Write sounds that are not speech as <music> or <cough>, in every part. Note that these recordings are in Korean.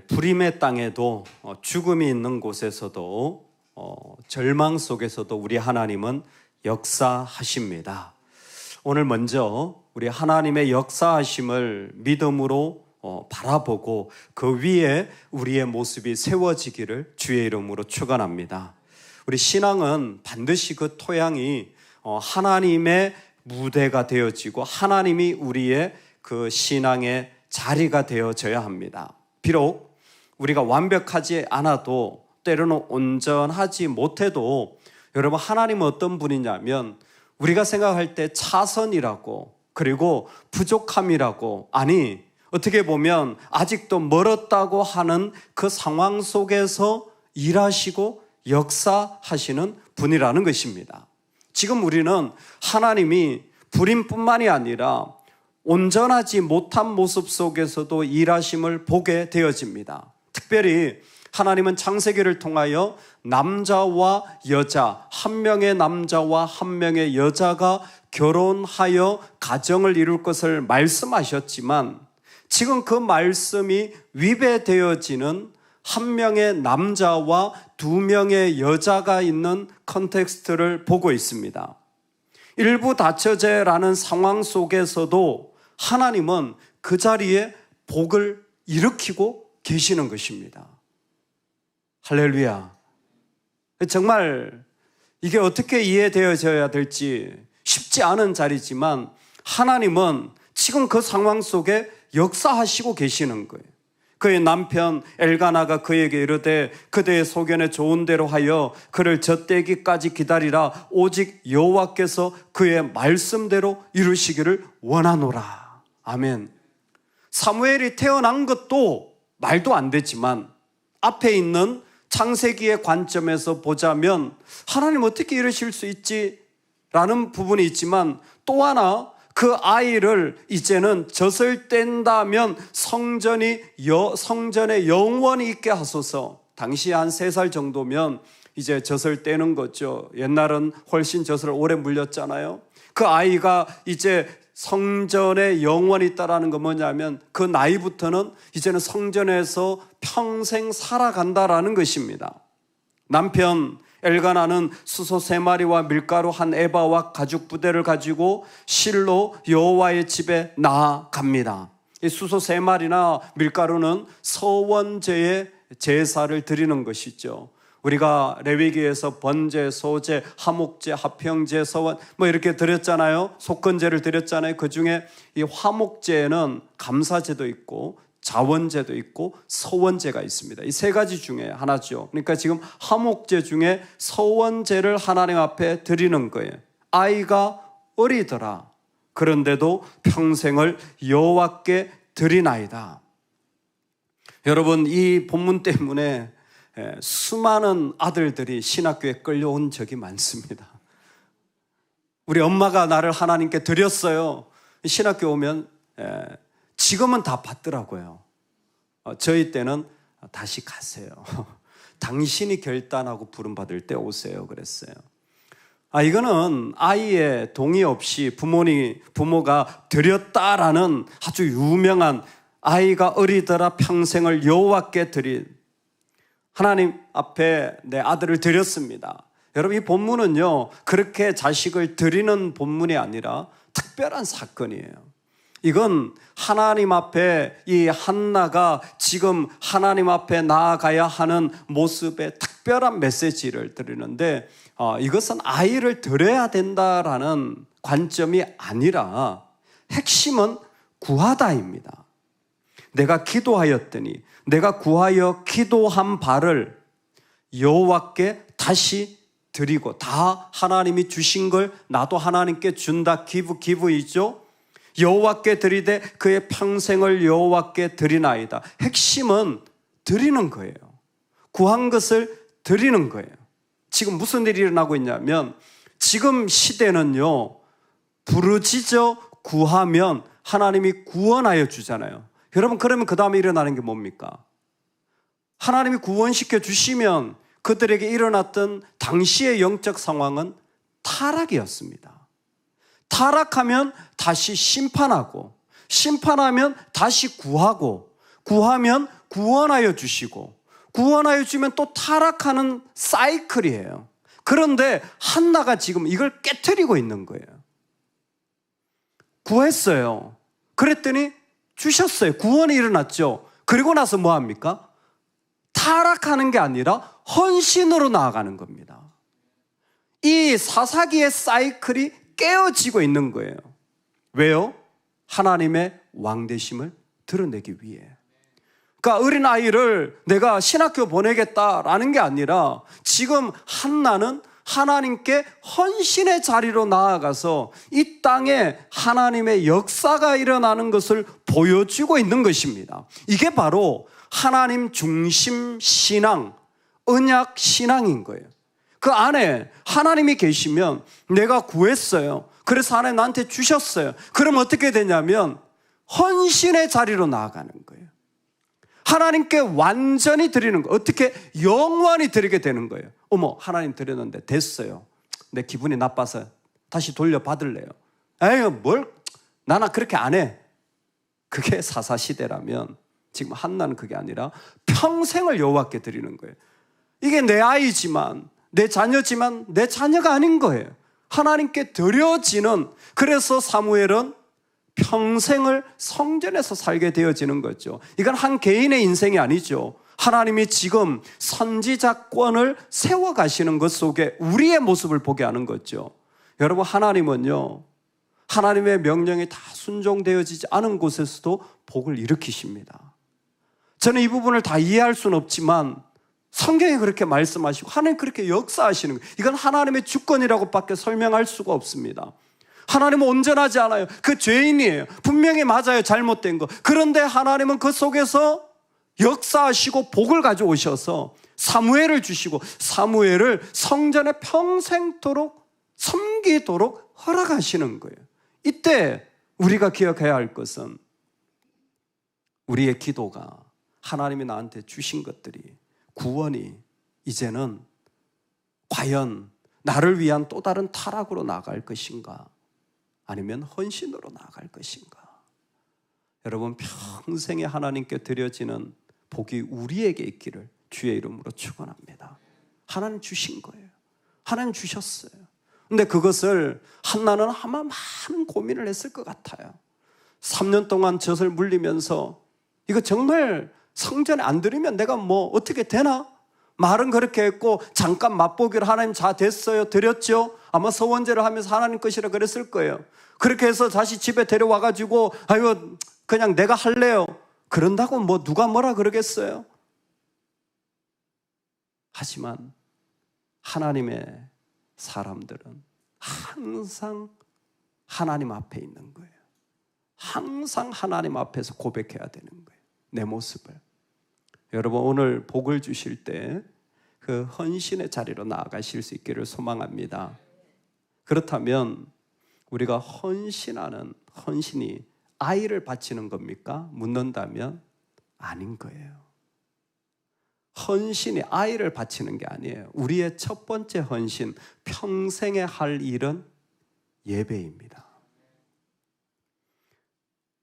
불임의 땅에도 어, 죽음이 있는 곳에서도 어, 절망 속에서도 우리 하나님은 역사하십니다. 오늘 먼저 우리 하나님의 역사하심을 믿음으로 어, 바라보고 그 위에 우리의 모습이 세워지기를 주의 이름으로 축원합니다. 우리 신앙은 반드시 그 토양이 어, 하나님의 무대가 되어지고 하나님이 우리의 그 신앙의 자리가 되어져야 합니다. 비록 우리가 완벽하지 않아도 때로는 온전하지 못해도 여러분 하나님은 어떤 분이냐면 우리가 생각할 때 차선이라고 그리고 부족함이라고 아니 어떻게 보면 아직도 멀었다고 하는 그 상황 속에서 일하시고 역사하시는 분이라는 것입니다. 지금 우리는 하나님이 불임뿐만이 아니라 온전하지 못한 모습 속에서도 일하심을 보게 되어집니다. 특별히 하나님은 창세기를 통하여 남자와 여자, 한 명의 남자와 한 명의 여자가 결혼하여 가정을 이룰 것을 말씀하셨지만 지금 그 말씀이 위배되어지는 한 명의 남자와 두 명의 여자가 있는 컨텍스트를 보고 있습니다. 일부 다처제라는 상황 속에서도 하나님은 그 자리에 복을 일으키고 계시는 것입니다. 할렐루야. 정말 이게 어떻게 이해되어져야 될지 쉽지 않은 자리지만 하나님은 지금 그 상황 속에 역사하시고 계시는 거예요. 그의 남편 엘가나가 그에게 이르되 그대의 소견에 좋은 대로 하여 그를 젖대기까지 기다리라 오직 여호와께서 그의 말씀대로 이루시기를 원하노라. 아멘. 사무엘이 태어난 것도 말도 안 되지만 앞에 있는 창세기의 관점에서 보자면 하나님 어떻게 이러실 수 있지? 라는 부분이 있지만 또 하나 그 아이를 이제는 젖을 뗀다면 성전이 여, 성전에 영원히 있게 하소서. 당시 한 세 살 정도면 이제 젖을 떼는 거죠. 옛날은 훨씬 젖을 오래 물렸잖아요. 그 아이가 이제 성전에 영원히 있다라는 건 뭐냐면 그 나이부터는 이제는 성전에서 평생 살아간다라는 것입니다. 남편 엘가나는 수소 세 마리와 밀가루 한 에바와 가죽 부대를 가지고 실로 여호와의 집에 나아갑니다. 이 수소 세 마리나 밀가루는 서원제의 제사를 드리는 것이죠. 우리가 레위기에서 번제, 소제, 화목제, 합평제, 서원 뭐 이렇게 드렸잖아요. 속건제를 드렸잖아요. 그 중에 이 화목제는 감사제도 있고 자원제도 있고 서원제가 있습니다. 이 세 가지 중에 하나죠. 그러니까 지금 화목제 중에 서원제를 하나님 앞에 드리는 거예요. 아이가 어리더라. 그런데도 평생을 여호와께 드리나이다. 여러분 이 본문 때문에 수많은 아들들이 신학교에 끌려온 적이 많습니다. 우리 엄마가 나를 하나님께 드렸어요. 신학교 오면 지금은 다 받더라고요. 어, 저희 때는 다시 가세요. <laughs> 당신이 결단하고 부름받을 때 오세요. 그랬어요. 아, 이거는 아이의 동의 없이 부모님, 부모가 드렸다라는 아주 유명한 아이가 어리더라 평생을 여호와께 드린 하나님 앞에 내 아들을 드렸습니다. 여러분 이 본문은요 그렇게 자식을 드리는 본문이 아니라 특별한 사건이에요. 이건 하나님 앞에 이 한나가 지금 하나님 앞에 나아가야 하는 모습의 특별한 메시지를 드리는데 어, 이것은 아이를 드려야 된다라는 관점이 아니라 핵심은 구하다입니다. 내가 기도하였더니 내가 구하여 기도한 바를 여호와께 다시 드리고 다 하나님이 주신 걸 나도 하나님께 준다 기부 기부이죠. 여호와께 드리되 그의 평생을 여호와께 드리나이다. 핵심은 드리는 거예요. 구한 것을 드리는 거예요. 지금 무슨 일이 일어나고 있냐면 지금 시대는요. 부르짖어 구하면 하나님이 구원하여 주잖아요. 여러분 그러면 그 다음에 일어나는 게 뭡니까? 하나님이 구원시켜 주시면 그들에게 일어났던 당시의 영적 상황은 타락이었습니다. 타락하면 다시 심판하고, 심판하면 다시 구하고, 구하면 구원하여 주시고 구원하여 주면 또 타락하는 사이클이에요. 그런데 한나가 지금 이걸 깨뜨리고 있는 거예요. 구했어요. 그랬더니 주셨어요. 구원이 일어났죠. 그리고 나서 뭐 합니까? 타락하는 게 아니라 헌신으로 나아가는 겁니다. 이 사사기의 사이클이 깨어지고 있는 거예요. 왜요? 하나님의 왕대심을 드러내기 위해. 그러니까 어린 아이를 내가 신학교 보내겠다라는 게 아니라 지금 한나는 하나님께 헌신의 자리로 나아가서 이 땅에 하나님의 역사가 일어나는 것을 보여주고 있는 것입니다. 이게 바로 하나님 중심 신앙, 언약 신앙인 거예요. 그 안에 하나님이 계시면 내가 구했어요. 그래서 하나님 나한테 주셨어요. 그럼 어떻게 되냐면 헌신의 자리로 나아가는 거예요. 하나님께 완전히 드리는 거. 어떻게 영원히 드리게 되는 거예요. 어머, 하나님 드렸는데 됐어요. 내 기분이 나빠서 다시 돌려받을래요. 에휴, 뭘, 나나 그렇게 안 해. 그게 사사시대라면 지금 한나는 그게 아니라 평생을 여호와께 드리는 거예요. 이게 내 아이지만 내 자녀지만 내 자녀가 아닌 거예요. 하나님께 드려지는 그래서 사무엘은 평생을 성전에서 살게 되어지는 거죠. 이건 한 개인의 인생이 아니죠. 하나님이 지금 선지자권을 세워 가시는 것 속에 우리의 모습을 보게 하는 거죠. 여러분 하나님은요. 하나님의 명령이 다 순종되어지지 않은 곳에서도 복을 일으키십니다. 저는 이 부분을 다 이해할 수는 없지만 성경이 그렇게 말씀하시고 하나님 그렇게 역사하시는 거예요. 이건 하나님의 주권이라고밖에 설명할 수가 없습니다. 하나님은 온전하지 않아요. 그 죄인이에요. 분명히 맞아요. 잘못된 거. 그런데 하나님은 그 속에서 역사하시고 복을 가져오셔서 사무엘을 주시고 사무엘을 성전에 평생토록 섬기도록 허락하시는 거예요. 이때 우리가 기억해야 할 것은 우리의 기도가 하나님이 나한테 주신 것들이 구원이 이제는 과연 나를 위한 또 다른 타락으로 나갈 것인가? 아니면 헌신으로 나아갈 것인가? 여러분 평생에 하나님께 드려지는 복이 우리에게 있기를 주의 이름으로 축원합니다. 하나님 주신 거예요. 하나님 주셨어요. 근데 그것을 한나는 아마 많은 고민을 했을 것 같아요. 3년 동안 젖을 물리면서 이거 정말 성전에 안 드리면 내가 뭐 어떻게 되나? 말은 그렇게 했고 잠깐 맛보기를 하나님 자 됐어요 드렸죠 아마 서원제를 하면서 하나님 것이라 그랬을 거예요 그렇게 해서 다시 집에 데려와 가지고 아유 그냥 내가 할래요 그런다고 뭐 누가 뭐라 그러겠어요? 하지만 하나님의 사람들은 항상 하나님 앞에 있는 거예요. 항상 하나님 앞에서 고백해야 되는 거예요. 내 모습을. 여러분 오늘 복을 주실 때 그 헌신의 자리로 나아가실 수 있기를 소망합니다. 그렇다면 우리가 헌신하는 헌신이 아이를 바치는 겁니까? 묻는다면 아닌 거예요. 헌신이 아이를 바치는 게 아니에요. 우리의 첫 번째 헌신, 평생에 할 일은 예배입니다.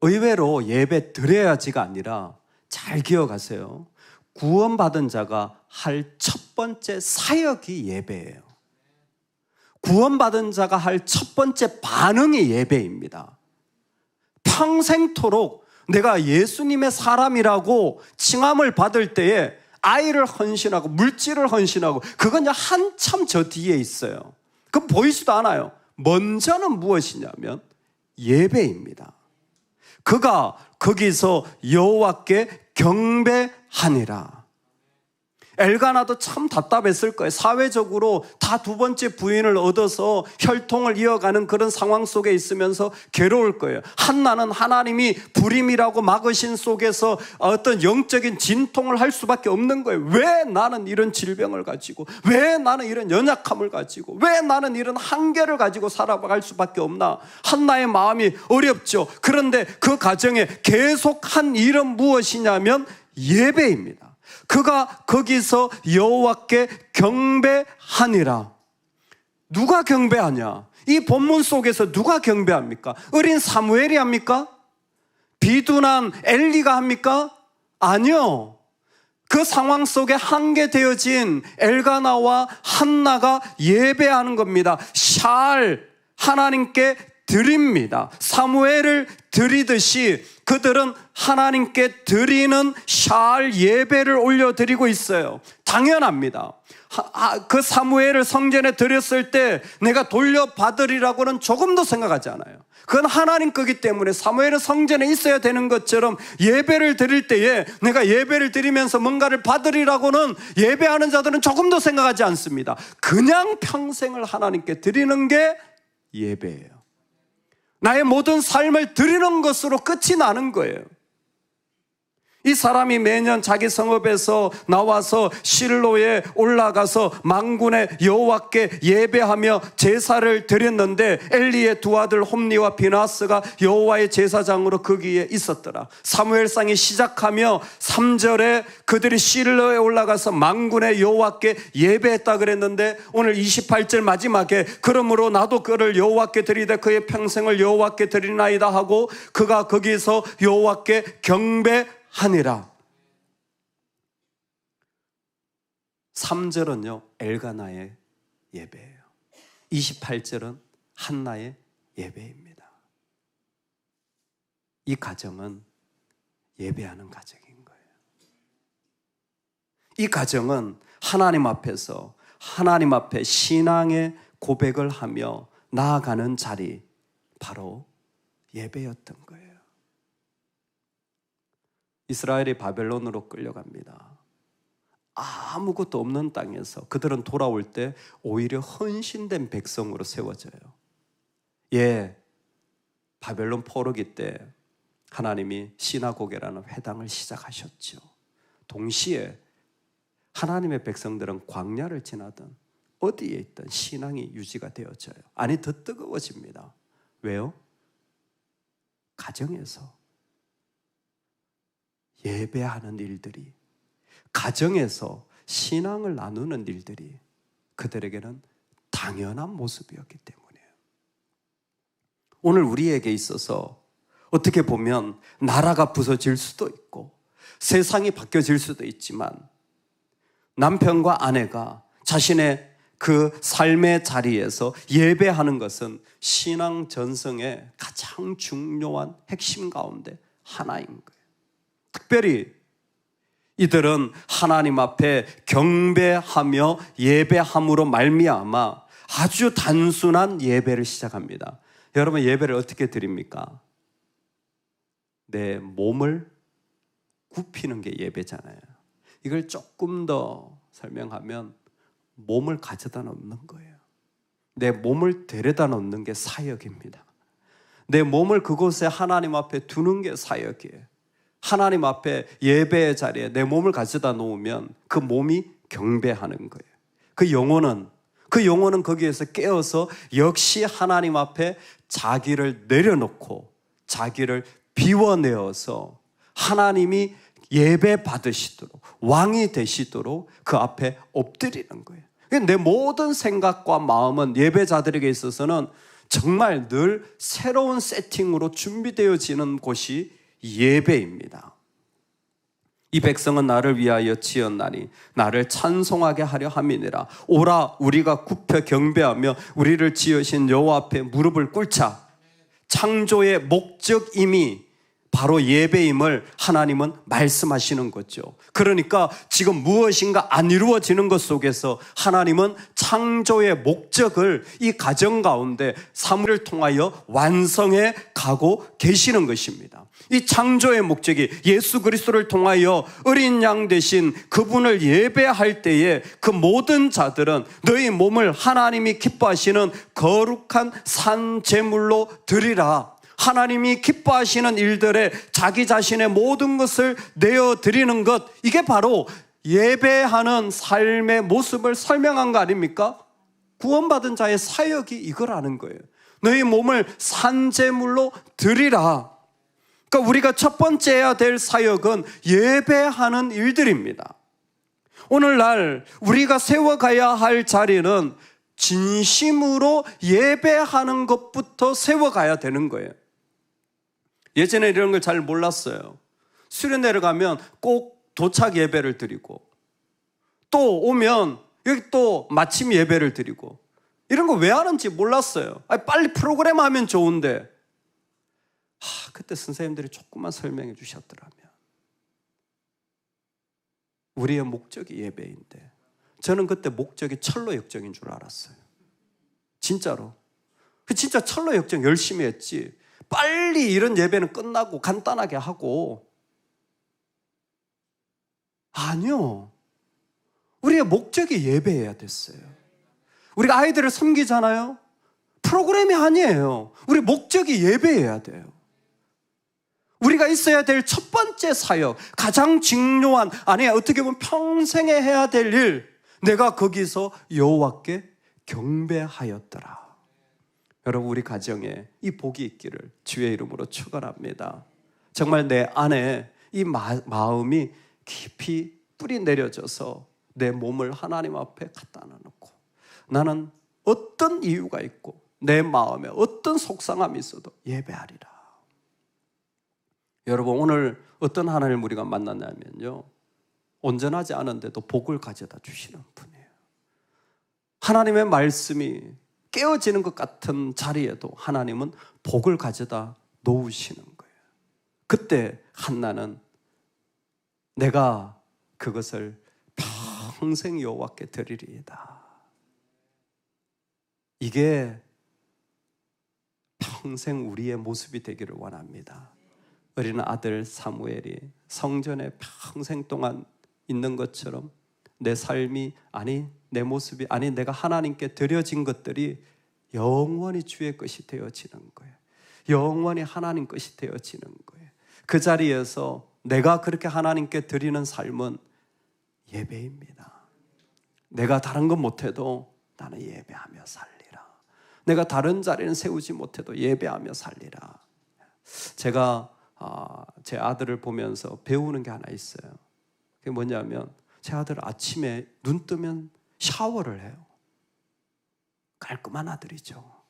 의외로 예배 드려야지가 아니라 잘 기억하세요. 구원받은 자가 할 첫 번째 사역이 예배예요. 구원받은 자가 할 첫 번째 반응이 예배입니다. 평생토록 내가 예수님의 사람이라고 칭함을 받을 때에 아이를 헌신하고 물질을 헌신하고 그건 한참 저 뒤에 있어요. 그 보이지도 않아요. 먼저는 무엇이냐면 예배입니다. 그가 거기서 여호와께 경배하니라. 엘가나도 참 답답했을 거예요. 사회적으로 다 두 번째 부인을 얻어서 혈통을 이어가는 그런 상황 속에 있으면서 괴로울 거예요. 한나는 하나님이 불임이라고 막으신 속에서 어떤 영적인 진통을 할 수밖에 없는 거예요. 왜 나는 이런 질병을 가지고, 왜 나는 이런 연약함을 가지고, 왜 나는 이런 한계를 가지고 살아갈 수밖에 없나? 한나의 마음이 어렵죠. 그런데 그 가정에 계속 한 일은 무엇이냐면 예배입니다. 그가 거기서 여호와께 경배하니라. 누가 경배하냐? 이 본문 속에서 누가 경배합니까? 어린 사무엘이 합니까? 비둔한 엘리가 합니까? 아니요. 그 상황 속에 한계되어진 엘가나와 한나가 예배하는 겁니다. 샬 하나님께 드립니다. 사무엘을 드리듯이 그들은 하나님께 드리는 샬 예배를 올려드리고 있어요. 당연합니다. 그 사무엘을 성전에 드렸을 때 내가 돌려받으리라고는 조금도 생각하지 않아요. 그건 하나님 거기 때문에 사무엘은 성전에 있어야 되는 것처럼 예배를 드릴 때에 내가 예배를 드리면서 뭔가를 받으리라고는 예배하는 자들은 조금도 생각하지 않습니다. 그냥 평생을 하나님께 드리는 게 예배예요. 나의 모든 삶을 드리는 것으로 끝이 나는 거예요. 이 사람이 매년 자기 성읍에서 나와서 실로에 올라가서 망군의 여호와께 예배하며 제사를 드렸는데 엘리의 두 아들 홈니와 비나스가 여호와의 제사장으로 거기에 있었더라. 사무엘상이 시작하며 3절에 그들이 실로에 올라가서 망군의 여호와께 예배했다 그랬는데 오늘 28절 마지막에 그러므로 나도 그를 여호와께 드리되 그의 평생을 여호와께 드리나이다 하고 그가 거기서 여호와께 경배 하니라. 3절은요, 엘가나의 예배예요. 28절은 한나의 예배입니다. 이 가정은 예배하는 가정인 거예요. 이 가정은 하나님 앞에서 하나님 앞에 신앙의 고백을 하며 나아가는 자리, 바로 예배였던 거예요. 이스라엘이 바벨론으로 끌려갑니다. 아무것도 없는 땅에서 그들은 돌아올 때 오히려 헌신된 백성으로 세워져요. 예, 바벨론 포로기 때 하나님이 시나고게라는 회당을 시작하셨죠. 동시에 하나님의 백성들은 광야를 지나던 어디에 있던 신앙이 유지가 되어져요. 아니 더 뜨거워집니다. 왜요? 가정에서 예배하는 일들이 가정에서 신앙을 나누는 일들이 그들에게는 당연한 모습이었기 때문이에요. 오늘 우리에게 있어서 어떻게 보면 나라가 부서질 수도 있고 세상이 바뀌어질 수도 있지만 남편과 아내가 자신의 그 삶의 자리에서 예배하는 것은 신앙 전성의 가장 중요한 핵심 가운데 하나인 거예요. 특별히 이들은 하나님 앞에 경배하며 예배함으로 말미암아 아주 단순한 예배를 시작합니다. 여러분 예배를 어떻게 드립니까? 내 몸을 굽히는 게 예배잖아요. 이걸 조금 더 설명하면 몸을 가져다 놓는 거예요. 내 몸을 데려다 놓는 게 사역입니다. 내 몸을 그곳에 하나님 앞에 두는 게 사역이에요. 하나님 앞에 예배의 자리에 내 몸을 가져다 놓으면 그 몸이 경배하는 거예요. 그 영혼은 그 영혼은 거기에서 깨어서 역시 하나님 앞에 자기를 내려놓고 자기를 비워내어서 하나님이 예배 받으시도록 왕이 되시도록 그 앞에 엎드리는 거예요. 내 모든 생각과 마음은 예배자들에게 있어서는 정말 늘 새로운 세팅으로 준비되어지는 곳이 예배입니다. 이 백성은 나를 위하여 지었나니 나를 찬송하게 하려 함이니라 오라 우리가 굽혀 경배하며 우리를 지으신 여호와 앞에 무릎을 꿇자 창조의 목적임이 바로 예배임을 하나님은 말씀하시는 거죠. 그러니까 지금 무엇인가 안 이루어지는 것 속에서 하나님은 창조의 목적을 이 가정 가운데 사물을 통하여 완성해 가고 계시는 것입니다. 이 창조의 목적이 예수 그리스도를 통하여 어린 양 대신 그분을 예배할 때에 그 모든 자들은 너희 몸을 하나님이 기뻐하시는 거룩한 산 제물로 드리라. 하나님이 기뻐하시는 일들에 자기 자신의 모든 것을 내어 드리는 것, 이게 바로 예배하는 삶의 모습을 설명한 거 아닙니까? 구원받은 자의 사역이 이거라는 거예요. 너희 몸을 산재물로 드리라. 그러니까 우리가 첫 번째 해야 될 사역은 예배하는 일들입니다. 오늘날 우리가 세워가야 할 자리는 진심으로 예배하는 것부터 세워가야 되는 거예요. 예전에 이런 걸 잘 몰랐어요. 수련회를 가면 꼭 도착 예배를 드리고 또 오면 여기 또 마침 예배를 드리고 이런 거 왜 하는지 몰랐어요. 아니, 빨리 프로그램 하면 좋은데 하, 그때 선생님들이 조금만 설명해 주셨더라면 우리의 목적이 예배인데 저는 그때 목적이 철로 역정인 줄 알았어요. 진짜로. 그 진짜 철로 역정 열심히 했지. 빨리 이런 예배는 끝나고 간단하게 하고 아니요. 우리의 목적이 예배해야 됐어요. 우리가 아이들을 섬기잖아요. 프로그램이 아니에요. 우리 목적이 예배해야 돼요. 우리가 있어야 될 첫 번째 사역, 가장 중요한 아니 어떻게 보면 평생에 해야 될 일, 내가 거기서 여호와께 경배하였더라. 여러분 우리 가정에 이 복이 있기를 주의 이름으로 축원합니다. 정말 내 안에 이 마, 마음이 깊이 뿌리 내려져서 내 몸을 하나님 앞에 갖다 놔놓고 나는 어떤 이유가 있고 내 마음에 어떤 속상함이 있어도 예배하리라. 여러분 오늘 어떤 하나님을 우리가 만났냐면요. 온전하지 않은데도 복을 가져다 주시는 분이에요. 하나님의 말씀이 깨어지는 것 같은 자리에도 하나님은 복을 가져다 놓으시는 거예요. 그때 한나는 내가 그것을 평생 여호와께 드리리이다. 이게 평생 우리의 모습이 되기를 원합니다. 어린 아들 사무엘이 성전에 평생 동안 있는 것처럼 내 삶이 아니 내 모습이 아니 내가 하나님께 드려진 것들이 영원히 주의 것이 되어지는 거예요. 영원히 하나님 것이 되어지는 거예요. 그 자리에서 내가 그렇게 하나님께 드리는 삶은 예배입니다. 내가 다른 건 못해도 나는 예배하며 살리라. 내가 다른 자리는 세우지 못해도 예배하며 살리라. 제가 아, 제 아들을 보면서 배우는 게 하나 있어요. 그게 뭐냐면 제 아들 아침에 눈 뜨면 샤워를 해요. 깔끔한 아들이죠.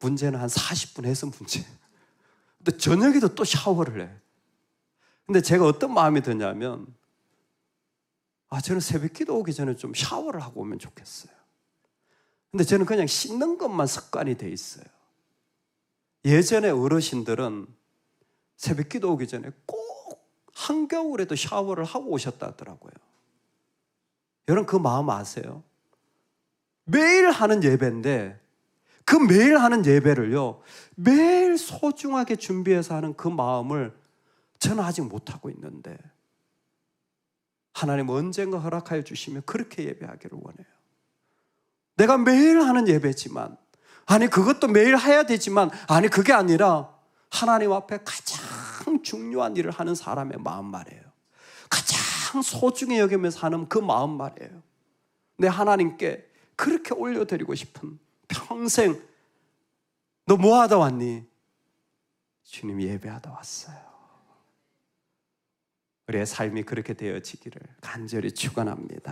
문제는 한 40분 해서 문제. 근데 저녁에도 또 샤워를 해. 근데 제가 어떤 마음이 드냐면, 아, 저는 새벽 기도 오기 전에 좀 샤워를 하고 오면 좋겠어요. 근데 저는 그냥 씻는 것만 습관이 돼 있어요. 예전에 어르신들은 새벽 기도 오기 전에 꼭 한겨울에도 샤워를 하고 오셨다 하더라고요. 여러분 그 마음 아세요? 매일 하는 예배인데 그 매일 하는 예배를요, 매일 소중하게 준비해서 하는 그 마음을 저는 아직 못하고 있는데, 하나님 언젠가 허락하여 주시면 그렇게 예배하기를 원해요. 내가 매일 하는 예배지만, 아니, 그것도 매일 해야 되지만, 아니, 그게 아니라 하나님 앞에 가장 중요한 일을 하는 사람의 마음 말이에요. 가장 소중히 여기면서 하는 그 마음 말이에요. 내 하나님께 그렇게 올려드리고 싶은 평생 너 뭐 하다 왔니? 주님 예배하다 왔어요. 우리의 삶이 그렇게 되어지기를 간절히 축원합니다.